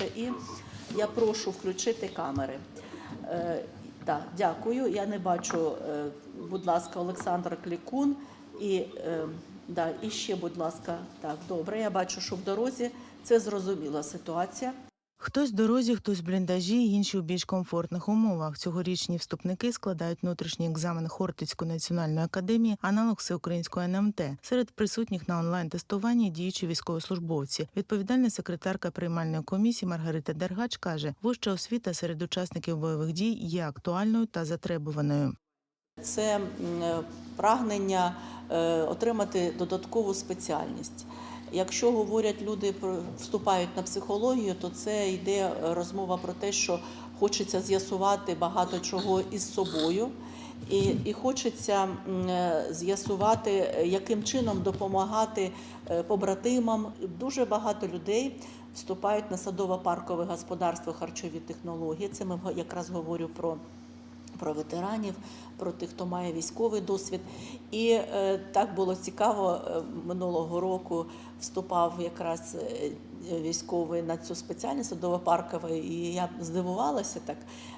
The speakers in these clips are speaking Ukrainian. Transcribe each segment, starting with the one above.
відбувається. І я прошу включити камери. Е, Так, дякую. Я не бачу, е, будь ласка, Олександр Клікун. І, е, да, і ще, будь ласка, так, добре. Я бачу, що в дорозі це зрозуміла ситуація. Хтось в дорозі, хтось в бліндажі, інші у більш комфортних умовах. Цьогорічні вступники складають внутрішній екзамен Хортицької національної академії, аналог всеукраїнської НМТ. Серед присутніх на онлайн тестуванні діючі військовослужбовці. Відповідальна секретарка приймальної комісії Маргарита Дергач каже, вища освіта серед учасників бойових дій є актуальною та затребуваною. Це е, прагнення е, отримати додаткову спеціальність. Якщо говорять люди вступають на психологію, то це йде розмова про те, що хочеться з'ясувати багато чого із собою, і, і хочеться е, з'ясувати, яким чином допомагати побратимам. Дуже багато людей вступають на садово-паркове господарство харчові технології. Це ми якраз говорю про про ветеранів, про тих, хто має військовий досвід. І е, так було цікаво. е, Минулого року вступав якраз е, військовий на цю спеціальність садово паркова і я здивувалася так.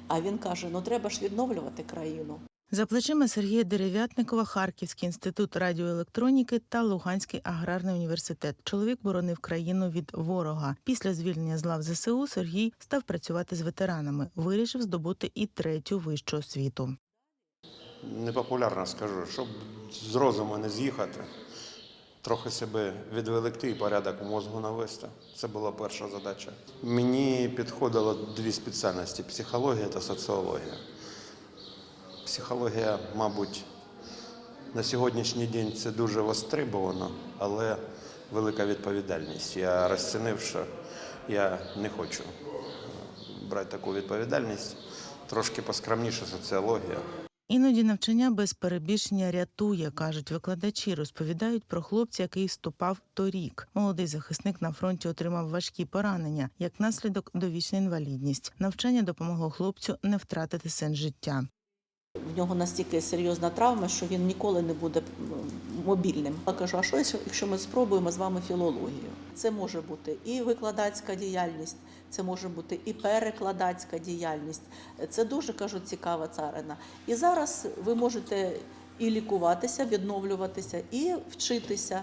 А він каже: ну треба ж відновлювати країну. За плечима Сергія Дерев'ятникова, Харківський інститут радіоелектроніки та Луганський аграрний університет. Чоловік боронив країну від ворога. Після звільнення з лав ЗСУ Сергій став працювати з ветеранами. Вирішив здобути і третю вищу освіту. непопулярно скажу, щоб з розуму не з'їхати, трохи себе відволікти і порядок у мозку навести. Це була перша задача. Мені підходило дві спеціальності психологія та соціологія. Психологія, мабуть, на сьогоднішній день це дуже востребовано, але велика відповідальність. Я розцінив, що я не хочу брати таку відповідальність. Трошки поскромніше соціологія. Іноді навчання без перебільшення рятує, кажуть викладачі. Розповідають про хлопця, який вступав торік. Молодий захисник на фронті отримав важкі поранення, як наслідок довічна інвалідність. Навчання допомогло хлопцю не втратити сенс життя. В нього настільки серйозна травма, що він ніколи не буде мобільним. Я кажу, а що якщо- ми спробуємо з вами філологію? Це може бути і викладацька діяльність, це може бути і перекладацька діяльність. Це дуже кажу цікава царина. І зараз ви можете. І лікуватися, відновлюватися, і вчитися.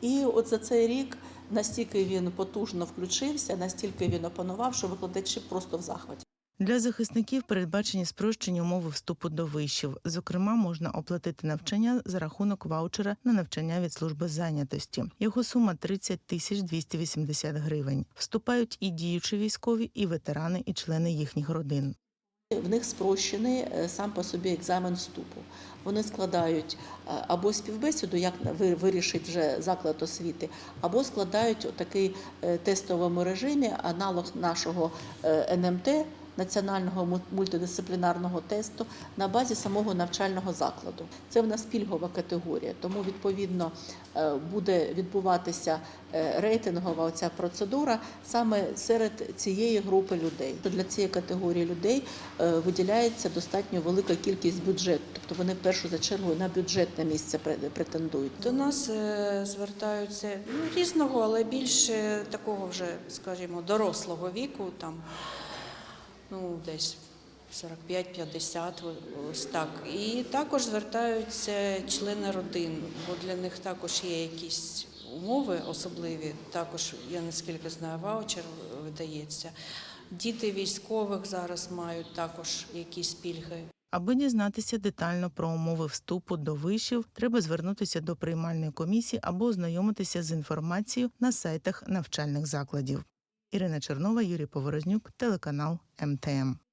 І от за цей рік настільки він потужно включився, настільки він опанував, що викладачі просто в захваті. Для захисників передбачені спрощені умови вступу до вишів. Зокрема, можна оплатити навчання за рахунок ваучера на навчання від служби зайнятості. Його сума 30 тисяч 280 гривень. Вступають і діючі військові, і ветерани, і члени їхніх родин. В них спрощений е, сам по собі екзамен вступу. Вони складають е, або співбесіду, як ви- вирішить вже заклад освіти, або складають такий тестовому режимі аналог нашого е, НМТ. Національного му- мультидисциплінарного тесту на базі самого навчального закладу. Це в нас пільгова категорія, тому відповідно е, буде відбуватися е, рейтингова оця процедура саме серед цієї групи людей. Для цієї категорії людей е, виділяється достатньо велика кількість бюджету, тобто вони в першу за чергу на бюджетне місце пре- претендують. До нас звертаються ну, різного, але більше такого вже, скажімо, дорослого віку, там, ну, десь 45-50, ось так. І також звертаються члени родин, бо для них також є якісь умови особливі. Також, я наскільки знаю, ваучер видається. Діти військових зараз мають також якісь пільги. Аби дізнатися детально про умови вступу до вишів, треба звернутися до приймальної комісії або ознайомитися з інформацією на сайтах навчальних закладів. Ірина Чернова, Юрій Поворознюк, телеканал МТМ.